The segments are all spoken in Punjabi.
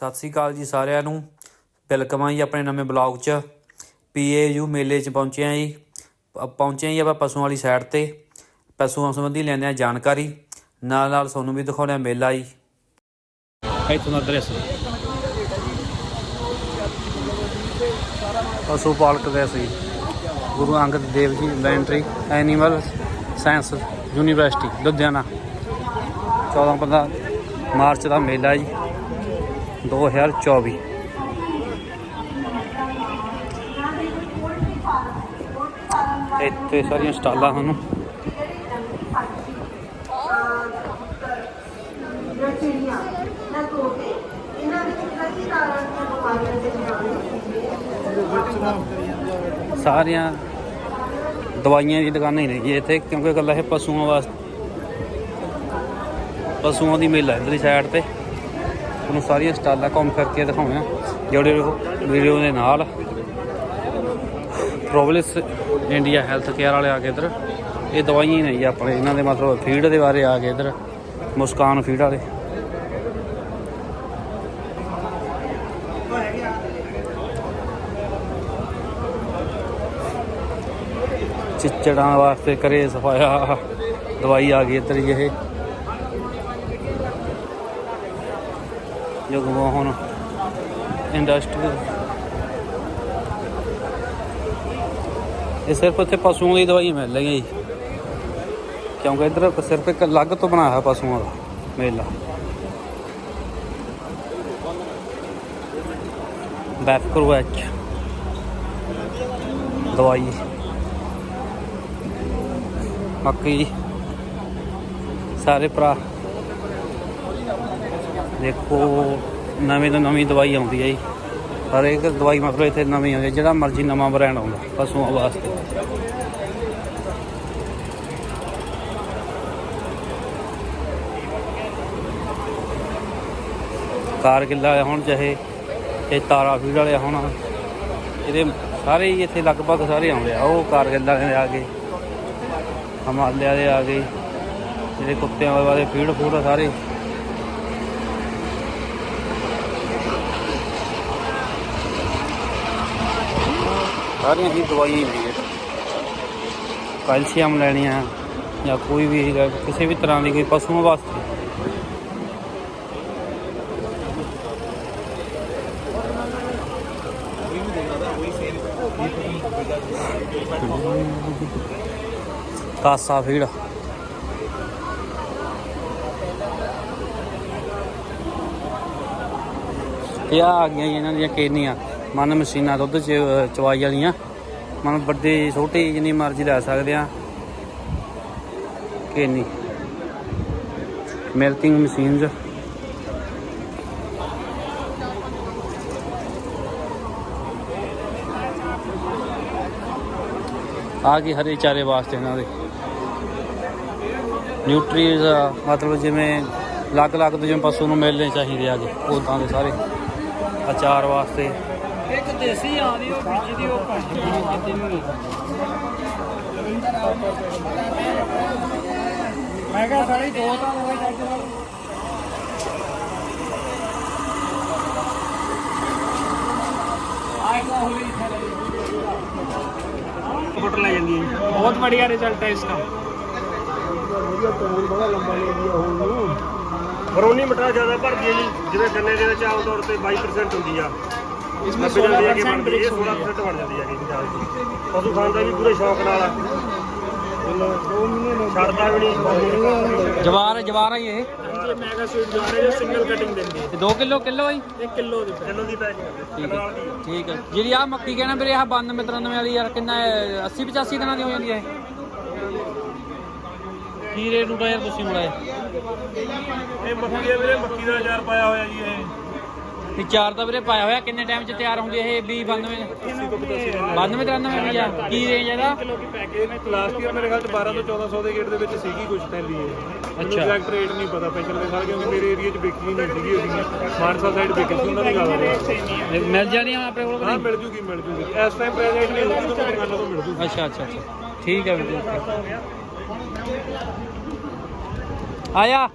ਸਤਿ ਸ੍ਰੀ ਅਕਾਲ ਜੀ ਸਾਰਿਆਂ ਨੂੰ। ਵੈਲਕਮ ਆ ਜੀ ਆਪਣੇ ਨਵੇਂ ਬਲੌਗ 'ਚ। ਪੀਏਯੂ ਮੇਲੇ 'ਚ ਪਹੁੰਚੇ ਆ ਜੀ। ਪਹੁੰਚੇ ਆ ਜੀ ਆਪਾਂ ਪਸ਼ੂਆਂ ਵਾਲੀ ਸਾਈਡ ਤੇ। ਪਸ਼ੂਆਂ ਸੰਬੰਧੀ ਲੈਂਦੇ ਆ ਜਾਣਕਾਰੀ। ਨਾਲ ਨਾਲ ਤੁਹਾਨੂੰ ਵੀ ਦਿਖਾਉਣਾ ਮੇਲਾ ਜੀ। ਇੱਥੋਂ ਦਾ ਦ੍ਰਿਸ਼। ਪਸ਼ੂ ਪਾਲਕ ਦੇ ਸੀ। ਗੁਰੂ Angad Dev ji ਲੈਂਟਰੀ animal science university Ludhiana. 14 15 March ਦਾ ਮੇਲਾ ਜੀ। 2024 ਇੱਥੇ ਸਾਰੀਆਂ ਸਟਾਲਾਂ ਹਨ। ਸਾਰੀਆਂ ਦਵਾਈਆਂ ਦੀ ਦੁਕਾਨਾਂ ਹੀ ਨੇ ਇੱਥੇ, ਕਿਉਂਕਿ ਗੱਲਾਂ ਇਹ ਪਸ਼ੂਆਂ ਵਾਸਤੇ ਪਸ਼ੂਆਂ ਦੀ ਮੇਲਾ ਇਧਰਲੀ ਸਾਈਡ ਤੇ। ਤੁਹਾਨੂੰ ਸਾਰੀਆਂ ਸਟਾਲਾਂ ਘੁੰਮ ਫਿਰ ਕੇ ਦਿਖਾਉਣਾ ਜਿਹੜੇ ਵੀਡੀਓ ਦੇ ਨਾਲ। ਪ੍ਰੋਬਲਿਸ ਇੰਡੀਆ ਹੈਲਥ ਕੇਅਰ ਵਾਲੇ ਆ ਕੇ ਇੱਧਰ। ਇਹ ਦਵਾਈਆਂ ਹੀ ਨੇ ਆਪਣੇ, ਇਹਨਾਂ ਦੇ ਮਤਲਬ ਫੀਡ ਦੇ ਬਾਰੇ ਆ ਗਏ ਇੱਧਰ। ਮੁਸਕਾਨ ਫੀਡ ਵਾਲੇ। ਚਿੱਚੜਾਂ ਵਾਸਤੇ ਕਰੇ ਸਫਾਇਆ। ਦਵਾਈ ਆ ਗਈ ਇੱਧਰ ਜੀ ਇਹ। ਜੋ ਗਵਾ ਹੁਣ ਇੰਡਸਟਰੀ ਇਹ ਸਿਰਫ ਇੱਥੇ ਪਸ਼ੂਆਂ ਦੀ ਦਵਾਈ ਮਿਲ ਰਹੀ ਹੈ ਜੀ ਕਿਉਂਕਿ ਇੱਧਰ ਸਿਰਫ ਇੱਕ ਅਲੱਗ ਤੋਂ ਬਣਾਇਆ ਹੋਇਆ ਪਸ਼ੂਆਂ ਦਾ ਮੇਲਾ ਬੈਫਕਰੋ ਐਚ ਦਵਾਈ ਬਾਕੀ ਸਾਰੇ ਭਰਾ ਦੇਖੋ, ਨਵੇਂ ਤੋਂ ਨਵੀਂ ਦਵਾਈ ਆਉਂਦੀ ਹੈ ਜੀ। ਹਰੇਕ ਦਵਾਈ ਮਤਲਬ ਇੱਥੇ ਨਵੀਂ ਆਉਂਦੀ ਜਿਹੜਾ ਮਰਜ਼ੀ ਨਵਾਂ ਬ੍ਰਾਂਡ ਆਉਂਦਾ, ਪਸ਼ੂਆਂ ਵਾਸਤੇ। ਕਾਰਗਿਲ ਵਾਲੇ ਹੁਣ ਚਾਹੇ, ਇਹ ਤਾਰਾ ਫੀਡ ਵਾਲੇ ਹੁਣ, ਇਹਦੇ ਸਾਰੇ ਹੀ ਇੱਥੇ ਲਗਭਗ ਸਾਰੇ ਆਉਂਦੇ ਆ। ਉਹ ਕਾਰਗਿਲ ਵਾਲੇ ਦੇ ਆ ਗਏ, ਹਿਮਾਲਿਆ ਦੇ ਆ ਗਏ ਜਿਹੜੇ ਕੁੱਤਿਆਂ ਵਾਲੇ ਫੀਡ ਫੂਡ ਆ ਸਾਰੇ। ਸਾਰੀਆਂ ਹੀ ਦਵਾਈਆਂ ਹੀ ਨੇ ਕੈਲਸ਼ੀਅਮ ਲੈਣੀ ਆ ਜਾਂ ਕੋਈ ਵੀ ਕਿਸੇ ਵੀ ਤਰ੍ਹਾਂ ਦੀ ਕੋਈ ਪਸ਼ੂਆਂ ਵਾਸਤੇ। ਕਾਸਾ ਫੀੜ ਇਹ ਆ ਗਈਆਂ ਜੀ ਇਹਨਾਂ ਦੀਆਂ ਕੇਨੀਆਂ ਮਨ ਮਸ਼ੀਨਾਂ ਦੁੱਧ ਚ ਚਵਾਈ ਵਾਲੀਆਂ। ਮਨ ਵੱਡੇ, ਛੋਟੇ ਜਿੰਨੀ ਮਰਜ਼ੀ ਲੈ ਸਕਦੇ ਆ। ਕੇਨੀ ਮਿਲਕਿੰਗ ਮਸ਼ੀਨਸ ਆ ਗਈ ਹਰੇ ਚਾਰੇ ਵਾਸਤੇ ਇਹਨਾਂ ਦੇ। ਨਿਊਟਰੀਜ਼ ਮਤਲਬ ਜਿਵੇਂ ਅਲੱਗ-ਅਲੱਗ ਜਿਵੇਂ ਪਸ਼ੂ ਨੂੰ ਮਿਲਣੇ ਚਾਹੀਦੇ ਆ ਜੀ ਉਦਾਂ ਦੇ ਸਾਰੇ। ਅਚਾਰ ਵਾਸਤੇ। ਦੇਸੀ ਆਦੀ ਉਹ ਵਿੱਚ ਦੀ ਉਹ ਘੱਟ ਕਿਤੇ ਨਹੀਂ ਮੈਂ ਕਿਹਾ ਸਾਡੀ ਦੋ ਤਾਂ ਹੋਵੇ ਚੱਜ ਨਾਲ। ਫੁੱਟ ਲੈ ਜਾਂਦੀ ਹੈ ਬਹੁਤ ਵਧੀਆ ਰਿਜ਼ਲਟ ਹੈ ਇਸਦਾ। ਬਰੋਨੀ ਮਟਾ ਜ਼ਿਆਦਾ ਭਰਦੀ ਹੈ ਜੀ। ਜਿਵੇਂ ਗੰਨੇ ਦੇ ਵਿੱਚ ਆਮ ਤੌਰ ਤੇ 22% ਹੁੰਦੀ ਆ। ਹੈ ਕਿ 16% ਬਣਦੀ ਹੈ bricks ਹੁੰਦੀ ਹੈ 16% ਬਣ ਜਾਂਦੀ ਹੈ ਜੀ ਪੰਜਾਬ ਦੀ ਪਸ਼ੂ ਖਾਣ ਦਾ ਵੀ ਪੂਰੇ ਸ਼ੌਕ ਨਾਲ ਆ। ਛੱਡਦਾ ਵੀ ਨਹੀਂ। ਜਵਾਰ ਜਵਾਰ ਆ ਜੀ ਇਹ। ਮੈਗਾ ਸਵੀਟ ਜੋ ਹੈ ਜੋ ਸਿੰਗਲ ਕਟਿੰਗ ਦਿੰਦੀ ਹੈ। ਤੇ 2 ਕਿਲੋ ਕਿਲੋ ਆ ਜੀ? 1 ਕਿਲੋ ਦੇ ਕਿਲੋ ਦੀ ਪੈਕਿੰਗ ਠੀਕ ਦੀ ਹੈ ਠੀਕ ਹੈ। ਜਿਹੜੀ ਆ ਮੱਕੀ ਕਹਿਣਾ ਵੀਰੇ ਆਹ 92 93 ਵਾਲੀ ਯਾਰ ਕਿੰਨਾ 80 85 ਦਿਨਾਂ ਦੀ ਹੋ ਜਾਂਦੀ ਹੈ ਇਹ। ਕੀ ਰੇਟ ਉਡਾ ਯਾਰ ਤੁਸੀਂ ਉਡਾ ਇਹ ਮੱਕੀ ਹੈ ਵੀਰੇ ਮੱਕੀ ਦਾ ਅਚਾਰ ਪਾਇਆ ਹੋਇਆ ਜੀ ਇਹ। ਤੇ ਚਾਰ ਦਾ ਵੀਰੇ ਪਾਇਆ ਹੋਇਆ, ਕਿੰਨੇ ਟਾਈਮ ਚ ਤਿਆਰ ਹੁੰਦੀ ਇਹ? 20 92 92 93 ਵੀ ਆ। ਕੀ ਰੇਂਜ ਇਹਦਾ? ਕਿਲੋ ਦੀ ਪੈਕੇਜ ਨੇ ਲਾਸਟ ਈਅਰ ਮੇਰੇ ਖਿਆਲ ਚ 12 ਤੋਂ 1400 ਦੇ ਗੇਟ ਦੇ ਵਿੱਚ ਸੀਗੀ ਕੁਝ ਥੈਲੀ ਇਹ ਅੱਛਾ। ਐਗਜ਼ੈਕਟ ਰੇਟ ਨਹੀਂ ਪਤਾ ਪਿਛਲੇ ਸਾਲ ਕਿਉਂਕਿ ਮੇਰੇ ਏਰੀਆ 'ਚ ਵਿਕੀ ਨਹੀਂ ਸੀਗੀ ਉਹਦੀ ਮਾਨਸਾ ਸਾਈਡ ਵਿਕੀ ਸੀ ਉਹਨਾਂ ਦੀ ਜ਼ਿਆਦਾ ਰੇਟ ਮਿਲ ਜਾਣੀਆਂ ਆਪਣੇ ਕੋਲ ਹਾਂ ਮਿਲ ਜੂਗੀ ਮਿਲ ਜੂਗੀ ਇਸ ਟਾਈਮ ਪ੍ਰੈਜ਼ੈਂਟ ਨਹੀਂ? ਹੋਊਗੀ ਤੁਹਾਨੂੰ ਦੁਕਾਨਾਂ ਤੋਂ ਮਿਲ ਜੂਗੀ ਅੱਛਾ ਅੱਛਾ ਅੱਛਾ। ਠੀਕ ਹੈ ਵੀਰੇ ਆਇਆ।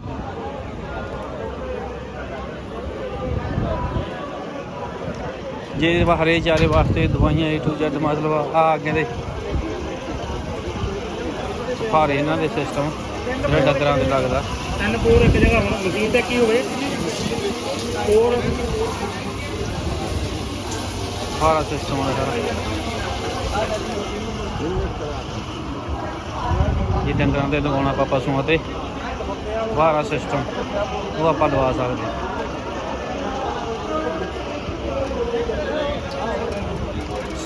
ਜੇ ਹਰੇ ਚਾਰੇ ਵਾਸਤੇ ਦਵਾਈਆਂ A to Z ਮਤਲਬ ਆ ਅੱਗੇ ਦੇ। ਸਾਰੇ ਇਹਨਾਂ ਦੇ ਸਿਸਟਮ ਜਿਹੜਾ ਡੰਗਰਾਂ ਦੇ ਲੱਗਦਾ। ਤਿੰਨ ਕੋਰ ਇੱਕ ਜਗ੍ਹਾ ਹੁਣ ਮਸ਼ੀਨ ਤੇ ਕੀ ਹੋਵੇ? ਕੋਰ। ਸਾਰਾ ਸਿਸਟਮ ਹੈ ਸਾਰਾ। ਇਹ ਡੰਗਰਾਂ ਤੇ ਲਗਾਉਣਾ ਆਪਾਂ ਪਸ਼ੂਆਂ ਤੇ। ਸਾਰਾ ਸਿਸਟਮ ਉਹ ਆਪਾਂ ਲਵਾ ਸਕਦੇ ਹਾਂ।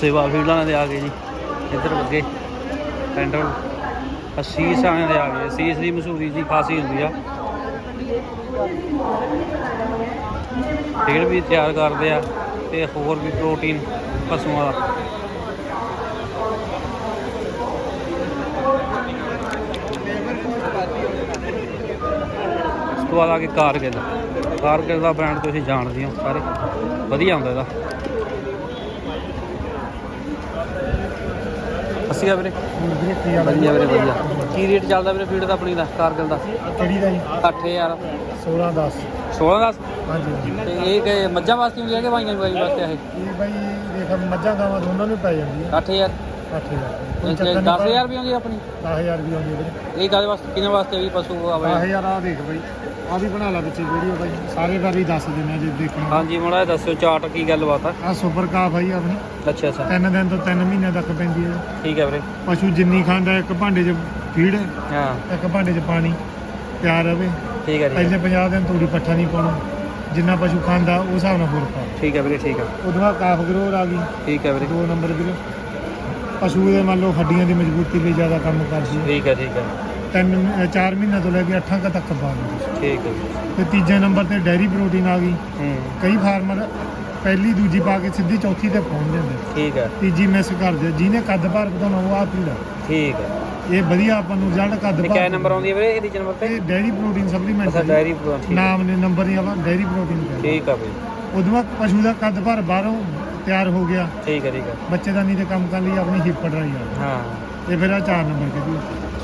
ਸੇਵਾ ਫੀਲਡਾਂ ਦੇ ਆ ਗਏ ਜੀ। ਇੱਧਰ ਅੱਗੇ ਸੈਂਟਰ ਅਸੀਸ ਆਣੇ ਦੇ ਆ ਗਏ। ਅਸੀਸ ਦੀ ਮਸ਼ਹੂਰੀ ਦੀ ਖਾਸੀ ਹੁੰਦੀ ਆ। ਫੀਡ ਵੀ ਤਿਆਰ ਕਰਦੇ ਆ ਤੇ ਹੋਰ ਵੀ ਪ੍ਰੋਟੀਨ ਪਸ਼ੂਆਂ ਦਾ। ਉਸ ਤੋਂ ਬਾਅਦ ਆ ਕੇ ਕਾਰਗਿਲ। ਕਾਰਗਿਲ ਦਾ ਬ੍ਰਾਂਡ ਤੁਸੀਂ ਜਾਣਦੇ ਹੋ ਸਾਰੇ। ਵਧੀਆ ਹੁੰਦਾ ਇਹਦਾ। ਅਸੀਂ ਵੀਰੇ? ਵਧੀਆ ਵੀਰੇ ਵਧੀਆ। ਕੀ ਰੇਟ ਚੱਲਦਾ ਵੀਰੇ ਫੀਡ ਦਾ ਆਪਣੀ ਦਾ ਕਾਰਗਿਲ ਦਾ? ਕਿਹੜੀ ਦਾ ਜੀ? 8000 16 10 16 ਦਾ ਹਾਂਜੀ ਹਾਂਜੀ। ਤੇ ਇਹ ਕਿ ਮੱਝਾਂ ਵਾਸਤੇ ਹੁੰਦੀ ਹੈ ਕਿ ਵਾਈਆਂ ਵਾਈ ਵਾਸਤੇ ਇਹ? ਇਹ ਬਾਈ ਦੇਖ ਮੱਝਾਂ ਗਾਵਾਂ ਦੋਨਾਂ ਨੂੰ ਪੈ ਜਾਂਦੀ ਹੈ 8000 8000 ਤੇ 10000 ਵੀ ਆਉਂਦੀ ਆਪਣੀ? 10000 ਵੀ ਆਉਂਦੀ ਹੈ ਵੀਰੇ। ਇਹ ਕਾਦੇ ਵਾਸਤੇ ਕਿਹਨਾਂ ਵਾਸਤੇ ਵੀ ਪਸ਼ੂ ਆਵੇ? 10000 ਆ ਦੇਖ ਬਾਈ। ਆ ਵੀ ਬਣਾ ਲਾ ਵਿੱਚ ਵੀਡੀਓ ਬਾਈ। ਸਾਰੇ ਬਾਰੇ ਦੱਸ ਦਿੰਦੇ ਆ ਜੇ ਦੇਖਣਾ ਹਾਂਜੀ ਮੜਾ ਦੱਸਿਓ ਚਾਰਟ ਕੀ ਗੱਲਬਾਤ ਆ? ਆ ਸੁਪਰ ਕਾਫ ਆਈ ਆਪਣੀ। ਅੱਛਾ ਅੱਛਾ। ਤਿੰਨ ਦਿਨ ਤੋਂ ਤਿੰਨ ਮਹੀਨਿਆਂ ਤੱਕ ਪੈਂਦੀ ਹੈ ਠੀਕ ਹੈ ਵੀਰੇ। ਪਸ਼ੂ ਜਿੰਨੀ ਖਾਂਦਾ ਇੱਕ ਭਾਂਡੇ 'ਚ ਫੀਡ ਹਾਂ। ਇੱਕ ਭਾਂਡੇ 'ਚ ਪਾਣੀ ਤਿਆਰ ਰਵੇ। ਠੀਕ ਹੈ ਜੀ। ਪਹਿਲੇ 50 ਦਿਨ ਤੂੜੀ ਪੱਠਾ ਨਹੀਂ ਪਾਉਣਾ। ਜਿੰਨਾ ਪਸ਼ੂ ਖਾਂਦਾ ਉਸ ਹਿਸਾਬ ਨਾਲ ਪਾ। ਠੀਕ ਹੈ ਵੀਰੇ ਠੀਕ ਹੈ ਉਦੋਂ ਬਾਅਦ ਕਾਫ ਗਰੋਰ ਆ ਗਈ। ਠੀਕ ਹੈ ਵੀਰੇ। ਦੋ ਨੰਬਰ ਵੀਰੇ। ਪਸ਼ੂ ਦੇ ਮੰਨ ਲਓ ਹੱਡੀਆਂ ਦੀ ਮਜ਼ਬੂਤੀ ਲਈ ਜ਼ਿਆਦਾ ਕੰਮ ਕਰਦੀ ਠੀਕ ਹੈ ਠੀਕ ਹੈ ਤਿੰਨ ਅ, ਚਾਰ ਮਹੀਨਿਆਂ ਤੋਂ ਲੈ ਕੇ 8 ਤੱਕ ਪਾ ਦਿੰਦੀ ਠੀਕ ਹੈ ਜੀ। ਤੇ ਤੀਜੇ ਨੰਬਰ ਤੇ ਡੈਰੀ ਪ੍ਰੋਟੀਨ ਆ ਗਈ। ਹੂੰ। ਕਈ ਫਾਰਮਰ ਪਹਿਲੀ ਦੂਜੀ ਪਾ ਕੇ ਸਿੱਧੀ ਚੌਥੀ ਤੇ ਪਹੁੰਚ ਜਾਂਦੇ। ਠੀਕ ਹੈ। ਤੀਜੀ ਮਿਸ ਕਰਦੇ ਜਿਹਨੇ ਕੱਦ ਭਾਰ ਵਧਾਉਣਾ ਉਹ ਆ ਪੀੜਾ ਠੀਕ ਹੈ। ਇਹ ਵਧੀਆ ਆਪਾਂ ਨੂੰ ਰਿਜ਼ਲਟ ਕੱਦ ਤੇ ਭਾਰ ਕਿਆ ਨੰਬਰ ਆਉਂਦੀ ਹੈ ਵੀਰੇ? ਇਹਦੀ ਨੰਬਰ ਤੇ ਇਹ ਡੈਰੀ ਪ੍ਰੋਟੀਨ ਸਪਲੀਮੈਂਟ ਅੱਛਾ ਡਾਇਰੀ ਠੀਕ ਹੈ। ਨਾਮ ਨੇ ਨੰਬਰ ਨਹੀਂ ਆਵਾ ਡੈਰੀ ਪ੍ਰੋਟੀਨ ਕਹਿੰਦੇ ਠੀਕ ਹੈ ਬਈ। ਉਦੋਂ ਬਾਅਦ ਪਸ਼ੂ ਦਾ ਕੱਦ ਭਾਰ ਬਾਹਰੋਂ ਤਿਆਰ ਹੋ ਗਿਆ। ਠੀਕ ਹੈ ਠੀਕ ਹੈ। ਬੱਚੇਦਾਨੀ ਦੇ ਕੰਮ ਕਰਨ ਲਈ ਆਪਣੀ ਹਿੱਪ ਡਰਾਈ ਆ। ਹਾਂ। ਇਹ ਫਿਰ ਆ ਚਾਰ ਨੰਬਰ ਕਿਹਦੀ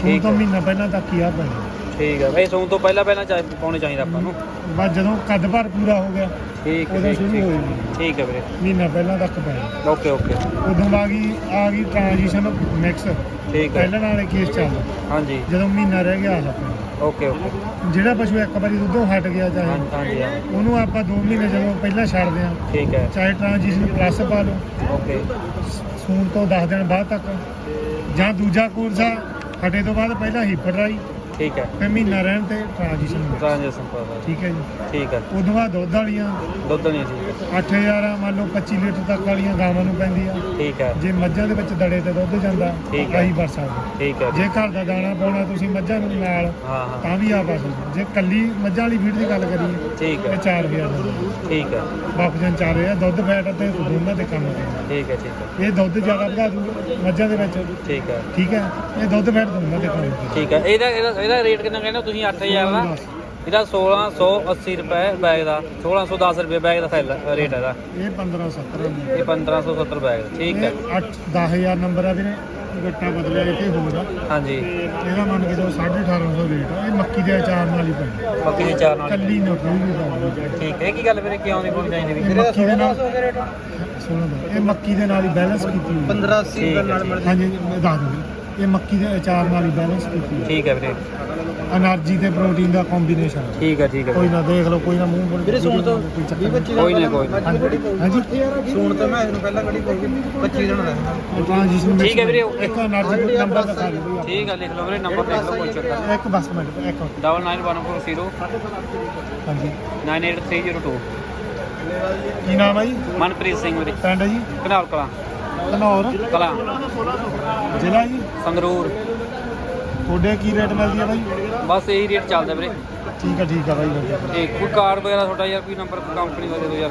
ਠੀਕ ਤੋਂ। ਮਹੀਨਾ ਪਹਿਲਾਂ ਤੱਕ ਹੀ ਆ ਪੈਣਾ ਠੀਕ ਹੈ ਬਈ ਸੌਣ ਤੋਂ ਪਹਿਲਾਂ ਪਹਿਲਾਂ ਚਾਹੀ ਪਾਉਣੇ ਚਾਹੀਦਾ ਆਪਾਂ ਨੂੰ। ਬਸ ਜਦੋਂ ਕੱਦ ਭਾਰ ਪੂਰਾ ਹੋ ਗਿਆ ਠੀਕ ਹੈ ਉਦੋਂ ਠੀਕ ਸ਼ੁਰੂ ਠੀਕ- ਹੋ ਜਾਂਦੀ। ਠੀਕ ਹੈ ਵੀਰੇ। ਮਹੀਨਾ ਪਹਿਲਾਂ ਤੱਕ ਪੈਣਾ ਓਕੇ ਓਕੇ। ਉਦੋਂ ਆ ਗਈ ਆ ਗਈ ਟ੍ਰਾਂਜੀਸ਼ਨ ਮਿਕਸ ਠੀਕ ਹੈ। ਪਹਿਲਾਂ ਵਾਲੇ ਕੇਸ ਚੱਲਦਾ ਹਾਂਜੀ। ਜਦੋਂ ਮਹੀਨਾ ਰਹਿ ਗਿਆ ਆ ਓਕੇ ਓਕੇ। ਜਿਹੜਾ ਪਸ਼ੂ ਇੱਕ ਵਾਰੀ ਦੁੱਧੋਂ ਹਟ ਗਿਆ ਚਾਹੇ ਹਾਂਜੀ ਹਾਂਜੀ ਹਾਂ। ਉਹਨੂੰ ਆਪਾਂ 2 ਮਹੀਨੇ ਜਦੋਂ ਪਹਿਲਾਂ ਛੱਡਦੇ ਆ ਠੀਕ ਹੈ। ਚਾਹੇ ਟ੍ਰਾਂਜੀਸ਼ਨ ਪਲੱਸ ਪਾ ਲਓ। ਓਕੇ। ਸੂਣ ਤੋਂ 10 ਦਿਨ ਬਾਅਦ ਤੱਕ। ਜਾਂ ਦੂਜਾ ਕੋਰਸ ਆ ਹਟੇ ਤੋਂ ਬਾਅਦ ਪਹਿਲਾਂ ਹਿੱਪ ਡਰਾਈ ਠੀਕ ਹੈ ਫਿਰ ਮਹੀਨਾ ਰਹਿਣ ਤੇ ਟ੍ਰਾਂਜੀਸ਼ਨ ਟ੍ਰਾਂਜੈਕਸ਼ਨ ਪਾਦਾ ਠੀਕ ਹੈ ਜੀ ਠੀਕ ਹੈ ਉਦੋਂ ਬਾਅਦ ਦੁੱਧ ਵਾਲੀਆਂ ਦੁੱਧ ਨਹੀਂ ਸੀ 8000 ਮੰਨ ਲਓ 25 ਲੀਟਰ ਤੱਕ ਵਾਲੀਆਂ ਗਾਵਾਂ ਨੂੰ ਪੈਂਦੀ ਆ ਠੀਕ ਹੈ ਜੇ ਮੱਝਾਂ ਦੇ ਵਿੱਚ ਦੜੇ ਤੇ ਦੁੱਧ ਜਾਂਦਾ ਠੀਕ ਹੈ। ਆਹੀ ਵਰ ਸਕਦਾ ਠੀਕ ਹੈ ਜੇ ਘਰ ਦਾ ਦਾਣਾ ਪਾਉਣਾ ਤੁਸੀਂ ਮੱਝਾਂ ਨੂੰ ਨਾਲ ਹਾਂ ਹਾਂ ਤਾਂ ਵੀ ਆ ਪਾ ਸਕਦੇ ਜੇ ਕੱਲੀ ਮੱਝਾਂ ਵਾਲੀ ਫੀਡ ਦੀ ਗੱਲ ਕਰੀਏ ਠੀਕ ਹੈ ਇਹ 4000 ਦਾ ਠੀਕ ਹੈ ਬਾਪ ਜਨ 4000 ਦੁੱਧ ਫੈਟ ਤੇ ਦੋਨਾਂ ਦੇ ਕੰਮ ਠੀਕ ਹੈ ਠੀਕ ਹੈ ਇਹ ਦੁੱਧ ਜ਼ਿਆਦਾ ਵਧਾ ਦੂ ਮੱਝਾਂ ਦੇ ਵਿੱਚ ਠੀਕ ਹੈ ਠੀਕ ਹੈ ਇਹ ਦੁੱਧ ਫੈਟ ਦੋਨਾਂ ਦੇ ਕੰਮ ਠੀਕ ਹੈ ਇਹਦਾ ਇਹਦਾ ਇਹਦਾ ਰੇਟ ਕਿੰਨਾ ਕਹਿੰਦੇ ਹੋ? ਤੁਸੀਂ 8000 ਦਾ। ਇਹਦਾ 1680 ਰੁਪਏ ਬੈਗ ਦਾ। 1610 ਰੁਪਏ ਬੈਗ ਦਾ ਸੈਲ ਰੇਟ ਹੈ ਇਹਦਾ। ਇਹ 1570 ਇਹ 1570 ਬੈਗ ਠੀਕ ਹੈ। ਇਹ 8 10000 ਨੰਬਰ ਆ ਵੀਰੇ। ਗੱਟਾ ਬਦਲਿਆ ਇੱਥੇ ਹੋਰ ਹਾਂਜੀ। ਇਹਦਾ ਮੰਨ ਕੇ ਜੋ 1850 ਰੇਟ ਆ। ਇਹ ਮੱਕੀ ਦੇ ਅਚਾਰ ਨਾਲ ਹੀ ਪੈਂਦਾ। ਬਾਕੀ ਦੇ ਚਾਰ ਨਾਲ ਕੱਲੀ ਨੋਟਰੀ ਵੀ ਪਾਉਂਦੀ ਠੀਕ ਹੈ। ਕੀ ਗੱਲ ਵੀਰੇ ਕਿਉਂ ਨਹੀਂ ਪਾਉਣੀ ਚਾਹੀਦੀ ਇਹ ਵੀ ਮੱਕੀ ਦੇ ਨਾਲ ਇਹ ਮੱਕੀ ਦੇ ਨਾਲ ਹੀ ਬੈਲੈਂਸ ਕੀਤੀ ਹੋਈ 15 80 ਨਾਲ ਹਾਂਜੀ ਮੈਂ ਦੱਸ ਦੂੰ ਇਹ ਮੱਕੀ ਦੇ ਅਚਾਰ ਨਾਲ ਹੀ ਬੈਲੈਂਸ ਕੀਤੀ ਹੈ। ਠੀਕ ਹੈ ਵੀਰੇ। એનર્ਜੀ ਤੇ ਪ੍ਰੋਟੀਨ ਦਾ ਕੰਬੀਨੇਸ਼ਨ ਠੀਕ ਹੈ ਠੀਕ ਹੈ। ਕੋਈ ਨਾ ਦੇਖ ਲਓ ਕੋਈ ਨਾ ਮੂੰਹ ਬੋਲ ਵੀਰੇ ਸੁਣ ਤੋਂ 20 25 ਕੋਈ ਨਾ ਕੋਈ ਨਾ ਹਾਂਜੀ ਸੁਣ ਤਾਂ ਮੈਂ ਇਹਨੂੰ ਪਹਿਲਾਂ ਗੜੀ ਪਊਗੀ 25 ਜਣ ਦਾ। ਟ੍ਰਾਂਜੀਸ਼ਨ ਠੀਕ ਹੈ ਵੀਰੇ ਇੱਕ એનર્ਜੀ ਨੰਬਰ ਦਿਖਾ ਦਿਓ ਠੀਕ ਹੈ ਲਿਖ ਲਓ ਵੀਰੇ ਨੰਬਰ ਲਿਖ ਲਓ ਕੋਈ ਚੱਕਰ ਇੱਕ ਬਸ ਮਿੰਟ ਇੱਕ 99140 ਹਾਂਜੀ। 98302 ਕੀ ਨਾਮ ਹੈ ਜੀ? ਮਨਪ੍ਰੀਤ ਸਿੰਘ ਵੀਰੇ। ਪਿੰਡ ਜੀ? ਕਨਾਲ ਕਲਾਂ। ਧਨੌਰ ਕਲਾਂ। ਜ਼ਿਲ੍ਹਾ ਜੀ? ਸੰਗਰੂਰ। ਤੁਹਾਡੇ ਕੀ ਰੇਟ ਮਿਲਦੀ ਹੈ ਬਾਈ? ਬਸ ਇਹੀ ਰੇਟ ਚੱਲਦਾ ਵੀਰੇ। ਠੀਕ ਹੈ ਠੀਕ ਹੈ ਬਾਈ ਵਧੀਆ ਤੇ ਕੋਈ ਕਾਰਡ ਵਗੈਰਾ ਤੁਹਾਡਾ ਯਾਰ ਕੋਈ ਨੰਬਰ ਕੰਪਨੀ ਦਾ ਦੇ ਦਿਓ ਯਾਰ।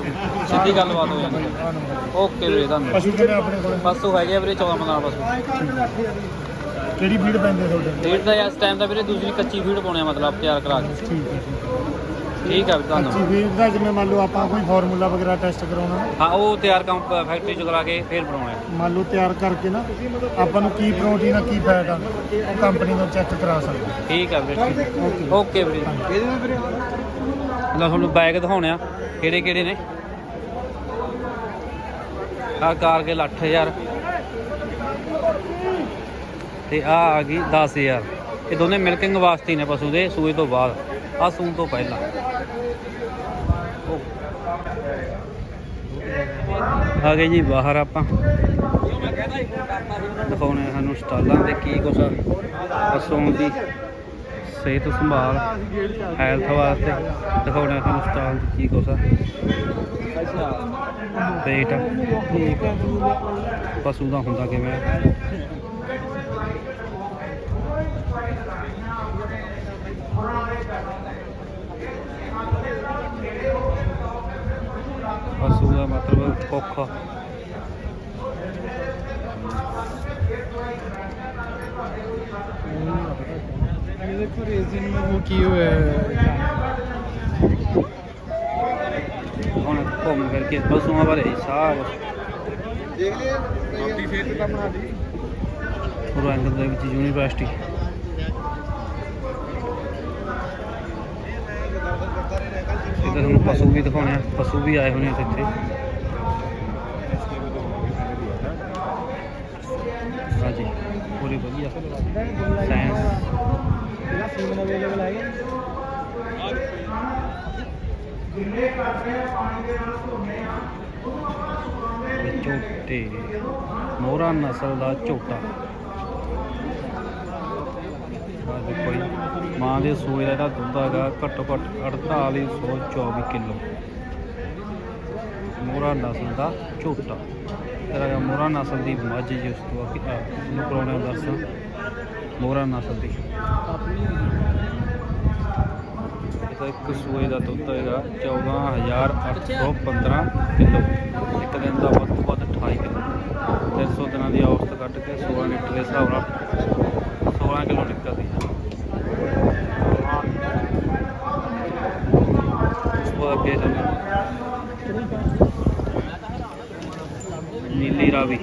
ਸਿੱਧੀ ਗੱਲਬਾਤ ਹੋ ਜਾਂਦੀ ਹੈ। ਓਕੇ ਵੀਰੇ ਧੰਨਵਾਦ। ਪਸ਼ੂ ਕਿਹਨੇ ਆਪਣੇ ਕੋਲ? ਬਸ ਉਹ ਹੈਗੇ ਆ ਵੀਰੇ 14 15 ਬਸ ਕਿਹੜੀ ਫੀਡ ਪੈਂਦੀ ਤੁਹਾਡੇ? ਰੇਟ ਦਾ ਇਸ ਟਾਈਮ ਦਾ ਵੀਰੇ ਦੂਸਰੀ ਕੱਚੀ ਫੀਡ ਪਾਉਣੇ ਆ ਮਤਲਬ ਤਿਆਰ ਕਰਾ ਕੇ। ਠੀਕ ਹੈ ਠੀਕ ਠੀਕ ਹੈ ਵੀਰੇ ਧੰਨਵਾਦ ਅੱਛੀ ਫੀਡ ਦਾ ਜਿਵੇਂ ਮੰਨ ਲਓ ਆਪਾਂ ਕੋਈ ਫਾਰਮੂਲਾ ਵਗੈਰਾ ਟੈਸਟ ਕਰਾਉਣਾ। ਹਾਂ ਉਹ ਤਿਆਰ ਕੰਮ ਫੈਕਟਰੀ ਚ ਕਰਾ ਕੇ ਫੇਰ ਬਣਾਉਣਾ ਹੈ। ਮੰਨ ਲਓ ਤਿਆਰ ਕਰਕੇ ਨਾ ਆਪਾਂ ਨੂੰ ਕੀ ਪ੍ਰੋਟੀਨ ਆ ਕੀ ਫੈਟ ਆ ਉਹ ਕੰਪਨੀ ਤੋਂ ਚੈੱਕ ਕਰਾ ਸਕਦੇ ਠੀਕ ਹੈ ਵੀਰੇ ਓਕੇ ਓਕੇ ਵੀਰੇ ਇਹਦੇ ਨਾਲ ਵੀਰੇ। ਲੈ ਤੁਹਾਨੂੰ ਬੈਗ ਦਿਖਾਉਣੇ ਆ ਕਿਹੜੇ ਕਿਹੜੇ ਨੇ। ਆ ਕਾਰਗਿਲ 8000 ਤੇ ਆ ਆ ਗਈ 10000 ਇਹ ਦੋਨੇ ਮਿਲਕਿੰਗ ਵਾਸਤੇ ਹੀ ਨੇ ਪਸ਼ੂ ਦੇ ਸੂਏ ਤੋਂ ਬਾਅਦ। ਆ ਸੂਣ ਤੋਂ ਪਹਿਲਾਂ। ਆ ਗਏ ਜੀ ਬਾਹਰ ਆਪਾਂ। ਦਿਖਾਉਣੇ ਸਾਨੂੰ ਸਟਾਲਾਂ ਤੇ ਕੀ ਕੁਛ ਆ। ਪਸ਼ੂਆਂ ਦੀ ਸਿਹਤ ਸੰਭਾਲ ਹੈਲਥ ਵਾਸਤੇ ਦਿਖਾਉਣੇ ਸਾਨੂੰ ਸਟਾਲ ਤੇ ਕੀ ਕੁਛ ਪੇਟ ਪਸ਼ੂ ਦਾ ਹੁੰਦਾ ਕਿਵੇਂ ਆ। ਪਸ਼ੂ ਦਾ ਮਤਲਬ ਕੁੱਖ ਇਹ ਦੇਖੋ ਰੇਜ਼ਨ में वो किए हुए हैं ਹੁਣ ਘੁੰਮ ਫਿਰ ਕੇ ਪਸ਼ੂਆਂ ਬਾਰੇ ਸਾਰਾ ਦੇਖ ਲਿਆ ਆਪਣੀ ਸਿਹਤ ਦਾ ਬਣਾ ਲਈ ਰੰਗ ਦੇ ਵਿੱਚ ਯੂਨੀਵਰਸਿਟੀ ਤਾਂ ਤੁਹਾਨੂੰ ਪਸ਼ੂ ਵੀ ਦਿਖਾਉਣੇ ਆ। ਪਸ਼ੂ ਵੀ ਆਏ ਹੋਣੇ ਇੱਥੇ। ਹਾਂਜੀ, ਪੂਰੀ ਵਧੀਆ। ਸਾਇੰਸ ਜਿਹੜਾ ਫੋਨ ਅਵੇਲੇਬਲ ਹੈ ਝੋਟੇ ਮੋਹਰਾ ਨਸਲ ਦਾ ਝੋਟਾ ਦੇਖੋ ਜੀ, ਮਾਂ ਦੇ ਸੂਏ ਦਾ ਜਿਹੜਾ ਦੁੱਧ ਹੈਗਾ, ਘੱਟੋ ਘੱਟ 4824 ਕਿਲੋ। ਮੋਹਰਾ ਨਸਲ ਦਾ ਝੋਟਾ। ਇਹਦਾ ਹੈਗਾ ਮੋਹਰਾ ਨਸਲ ਦੀ ਮੱਝ ਜਿਸ ਤੋਂ ਨੂੰ ਕਰਾਉਣਾ ਦੱਸਾਂ ਮੋਹਰਾ ਨਸਲ ਦੀ। ਇਹਦਾ ਇੱਕ ਸੂਏ ਦਾ ਦੁੱਧ ਹੈਗਾ 14815 ਕਿਲੋ। ਇੱਕ ਦਿਨ ਦਾ ਵੱਧ ਤੋਂ ਵੱਧ 28 ਕਿਲੋ। 300 ਦਿਨਾਂ ਦੀ ਔਸਤ ਕੱਢ ਕੇ 16 ਲੀਟਰ ਦੇ ਹਿਸਾਬ ਨਾਲ 16 ਕਿਲੋ ਨਿਕਲਦੀ ਹੈ ਉਸ ਤੋਂ ਅੱਗੇ ਚੱਲੋ ਨੀਲੀ ਰਾਵੀ।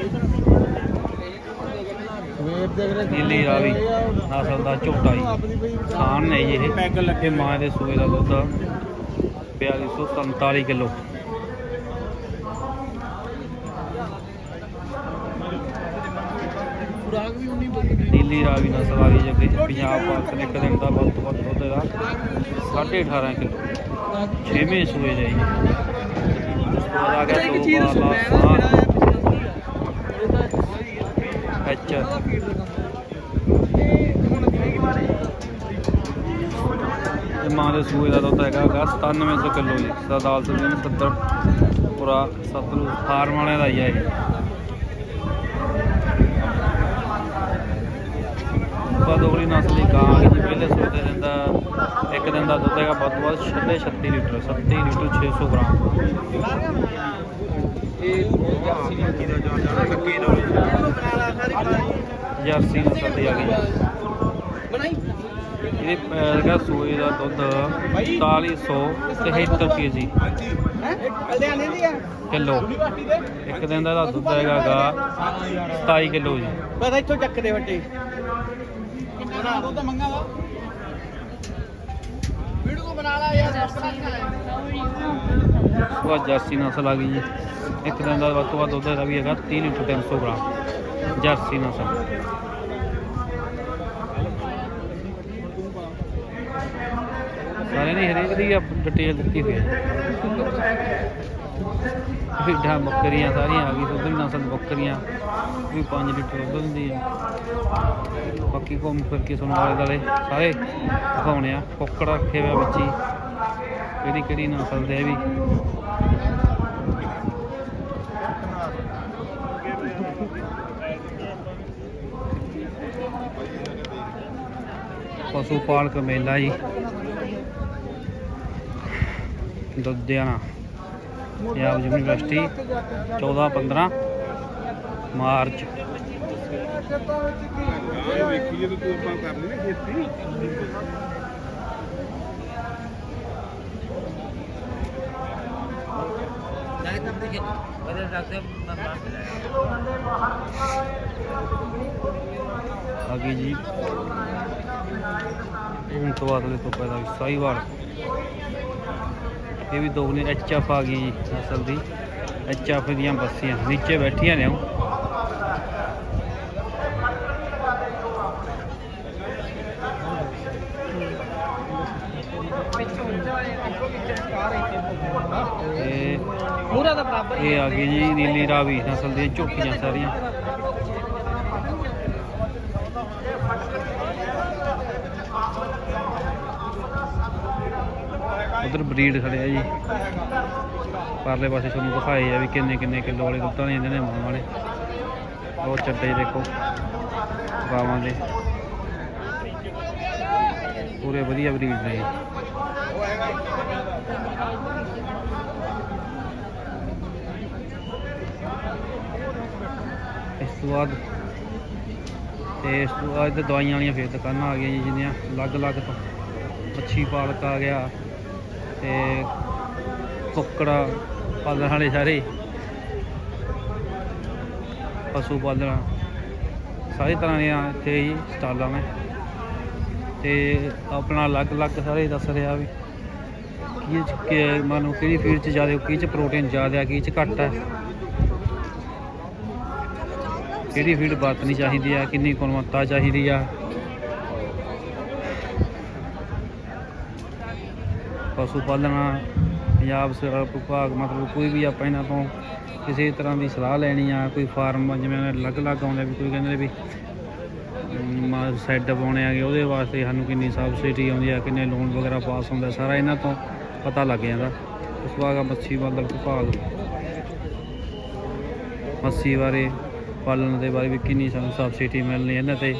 ਨੀਲੀ ਰਾਵੀ। ਨਸਲ ਦਾ ਝੋਟਾ ਜੀ। ਖਾਨ ਨੇ ਇਹ। ਪੈਗ ਲੱਗੇ ਮਾਂ ਦੇ ਸੂਏ ਦਾ ਦੁੱਧ 4247 ਕਿਲੋ ਖੁਰਾਕ ਵੀ ਉਨੀ ਬੜੀ ਨੀਲੀ ਰਾਵੀ ਆ ਗਈ ਜੱਗੇ ਪੰਜਾਬ ਪਾਕ ਦੇ ਇੱਕ ਦਿਨ ਦਾ ਵੱਧ ਤੋਂ ਵੱਧ ਦੁੱਧ ਹੈਗਾ 18.5 ਕਿਲੋ। ਛੇਵੇਂ ਸੂਏ ਜਾਈ ਆ ਗਿਆ ਦੋ ਮਾਂ ਦੇ ਸੂਏ ਦਾ ਦੁੱਧ ਹੈਗਾ ਗਾ 9700 ਕਿਲੋ ਜੀ। ਸਰਦਾਲ ਸਿੰਘ 70 ਪੂਰਾ ਸਤਲੂ ਫਾਰਮ ਵਾਲਿਆਂ ਦਾ ਹੀ ਹੈ ਇਹ ਪਦੋਗਲੀ ਨਸਲ ਦੀ ਗਾਂ ਹੈ ਜੀ ਪਹਿਲੇ ਸੂਏ ਦਿੰਦਾ ਇੱਕ ਦਿਨ ਦਾ ਦੁੱਧ ਹੈਗਾ ਵੱਧ ਤੋਂ ਵੱਧ 36 ਲੀਟਰ 37 ਲੀਟਰ 600 ਗ੍ਰਾਮ। ਇਹ ਜਾਸੀ ਨੀਤੀ ਦਾ ਜਾਣ ਜਾਣਾ ਲੱਗੇ ਦਾ ਜਰਸੀ ਨਸਲ ਦੀ ਆ ਗਈ ਬਣਾਈ ਇਹਦੇ ਹੈਗਾ ਸੂਏ ਦਾ ਦੁੱਧ 4473 ਕੇਜੀ ਹੈ ਕਲਦਿਆਣੇ ਦੀ ਆ ਕਿਲੋ। ਇੱਕ ਦਿਨ ਦਾ ਦੁੱਧ ਹੈਗਾ ਗਾ 27 ਕਿਲੋ ਜੀ। ਬਸ ਇੱਥੋਂ ਚੱਕ ਦੇ ਵੱਟੇ ਬਣਾ ਦੋ ਤਾਂ ਮੰਗਾ ਵਾ ਵੀਡੀਓ ਬਣਾ ਲਾ ਯਾਰ ਉਹ ਜਰਸੀ ਨਸਲ ਆ ਗਈ ਜੀ। ਇੱਕ ਦਿਨ ਦਾ ਵੱਧ ਤੋਂ ਵੱਧ ਦੁੱਧ ਇਹਦਾ ਵੀ ਹੈਗਾ 30 ਲੀਟਰ 300 ਗ੍ਰਾਮ। ਜਰਸੀ ਨਸਲ ਸਾਰੇ ਨੇ ਹਰੇਕ ਦੀ ਡਿਟੇਲ ਦਿੱਤੀ ਹੋਈ ਹੈ। ਭੇਡਾਂ ਬੱਕਰੀਆਂ ਸਾਰੀਆਂ ਆ ਗਈ ਦੁੱਧ ਦੀ ਨਸਲ ਬੱਕਰੀਆਂ, ਵੀ 5 ਲੀਟਰ ਦੁੱਧ ਦਿੰਦੀ ਆ। ਬਾਕੀ ਘੁੰਮ ਫਿਰ ਕੇ ਸੁਣਨ ਵਾਲੇ ਗਲੇ ਸਾਰੇ ਦਿਖਾਉਣੇ ਆ ਕੁੱਕੜ ਰੱਖੇ ਹੋਏ ਆ ਕਿਹੜੀ ਕਿਹੜੀ ਨਸਲ ਦੇ ਵੀ। ਪਸ਼ੂ ਪਾਲਕ ਮੇਲਾ ਜੀ। Ludhiana Punjab university 14 15 March. ਵੇਖੀਏ ਤਾਂ ਤੂੰ ਆਪਾਂ ਕਰ ਲਈ ਖੇਤੀ ਆ ਗਈ ਜੀ ਇਹ ਤੋਂ ਬਾਅਦ ਤੋਂ ਪਹਿਲਾਂ ਸਾਈਵਾਲ ਇਹ ਵੀ ਦੋਗਲੇ ਐਚ ਐਫ ਆ ਗਈ ਜੀ ਨਸਲ ਦੀ। ਐਚਐਫ ਦੀਆਂ ਬੱਸੀਆਂ ਨੀਚੇ ਬੈਠੀਆਂ ਨੇ ਉਹ। ਤੇ ਪੂਰਾ ਦਾ ਬਰਾਬਰ ਇਹ ਆ ਗਈ ਜੀ ਨੀਲੀ ਰਾਵੀ ਨਸਲ ਦੀਆਂ ਝੋਟੀਆਂ ਸਾਰੀਆਂ। ਉਧਰ ਬਰੀਡ ਖੜਿਆ ਜੀ। ਪਰਲੇ ਪਾਸੇ ਤੁਹਾਨੂੰ ਦਿਖਾਏ ਆ ਵੀ ਕਿੰਨੇ ਕਿੰਨੇ ਕਿਲੋ ਵਾਲੇ ਦੁੱਧਾਂ ਦੇ ਜਾਂਦੇ ਨੇ ਮਾਂ ਵਾਲੇ। ਉਹ ਚੱਡੇ ਦੇਖੋ ਗਾਵਾਂ ਦੇ। ਪੂਰੇ ਵਧੀਆ ਬਰੀਡ ਨੇ ਜੀ। ਇਸ ਤੋਂ ਬਾਅਦ ਤੇ ਇਸ ਤੋਂ ਬਾਅਦ ਦਵਾਈਆਂ ਵਾਲੀਆਂ ਫਿਰ ਦੁਕਾਨਾਂ ਆ ਗਈਆਂ ਜੀ ਜਿਹਦੀਆਂ ਅਲੱਗ-ਅਲੱਗ ਤੋਂ। ਮੱਛੀ ਪਾਲਕ ਆ ਗਿਆ। ਤੇ ਕੁੱਕੜਾ ਪਾਲਣ ਵਾਲੇ ਸਾਰੇ ਪਸ਼ੂ ਪਾਲਣ ਸਾਰੀ ਤਰ੍ਹਾਂ ਦੀਆਂ ਇੱਥੇ ਹੀ ਸਟਾਲਾਂ ਨੇ। ਤੇ ਆਪਣਾ ਅਲੱਗ-ਅਲੱਗ ਸਾਰੇ ਦੱਸ ਰਿਹਾ ਵੀ ਕੀ ਚ ਕਿ ਮਨ ਕਿਹੜੀ ਫੀਲਡ ਚ ਜ਼ਿਆਦਾ ਕੀ ਚ ਪ੍ਰੋਟੀਨ ਜ਼ਿਆਦਾ ਆ ਕੀ ਚ ਘੱਟ ਹੈ। ਕਿਹੜੀ ਫੀਲਡ ਵਰਤਣੀ ਚਾਹੀਦੀ ਆ ਕਿੰਨੀ ਗੁਣਵੱਤਾ ਚਾਹੀਦੀ ਆ। ਪਸ਼ੂ ਪਾਲਣਾ, ਪੰਜਾਬ ਸਰਕਾਰ ਵਿਭਾਗ, ਮਤਲਬ ਕੋਈ ਵੀ ਆਪਾਂ ਇਹਨਾਂ ਤੋਂ ਕਿਸੇ ਤਰ੍ਹਾਂ ਦੀ ਸਲਾਹ ਲੈਣੀ ਆ, ਕੋਈ ਫਾਰਮ ਜਿਵੇਂ ਅਲੱਗ-ਅਲੱਗ ਆਉਂਦੇ ਵੀ ਕੋਈ ਕਹਿੰਦੇ ਨੇ ਵੀ ਸੈੱਡ ਪਾਉਣੇ ਆਗੇ ਉਹਦੇ ਵਾਸਤੇ ਸਾਨੂੰ ਕਿੰਨੀ ਸਬਸਿਡੀ ਆਉਂਦੀ ਆ, ਕਿੰਨੇ ਲੋਨ ਵਗੈਰਾ ਪਾਸ ਹੁੰਦਾ, ਸਾਰਾ ਇਹਨਾਂ ਤੋਂ ਪਤਾ ਲੱਗ ਜਾਂਦਾ। ਉਸ ਤੋਂ ਬਾਅਦ ਮੱਛੀ ਪਾਲਣ ਵਿਭਾਗ। ਮੱਛੀ ਬਾਰੇ ਪਾਲਣ ਦੇ ਬਾਰੇ ਵੀ ਕਿੰਨੀ ਸਾਨੂੰ ਸਬਸਿਡੀ ਮਿਲਣੀ ਇਹਨਾਂ ਤੇ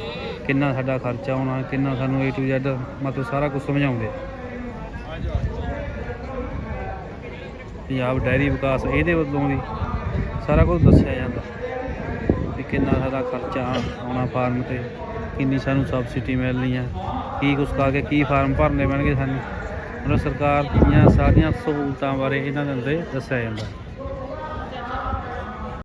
ਕਿੰਨਾ ਸਾਡਾ ਖਰਚਾ ਆਉਣਾ, ਕਿੰਨਾ ਸਾਨੂੰ A to Z ਮਤਲਬ ਸਾਰਾ ਕੁਝ ਸਮਝਾਉਂਦੇ ਪੰਜਾਬ ਡੈਰੀ ਵਿਕਾਸ ਇਹਦੇ ਵੱਲੋਂ ਵੀ ਸਾਰਾ ਕੁਝ ਦੱਸਿਆ ਜਾਂਦਾ ਵੀ ਕਿੰਨਾ ਸਾਡਾ ਖਰਚਾ ਆਉਣਾ ਫਾਰਮ ਤੇ, ਕਿੰਨੀ ਸਾਨੂੰ ਸਬਸਿਡੀ ਮਿਲਣੀ ਆ, ਕੀ ਕੁਛ ਕਾ ਕੇ ਕੀ ਫਾਰਮ ਭਰਨੇ ਪੈਣਗੇ ਸਾਨੂੰ। ਮਤਲਬ ਸਰਕਾਰ ਦੀਆਂ ਸਾਰੀਆਂ ਸਹੂਲਤਾਂ ਬਾਰੇ ਇਹਨਾਂ ਦੇ ਅੰਦਰ ਦੱਸਿਆ ਜਾਂਦਾ।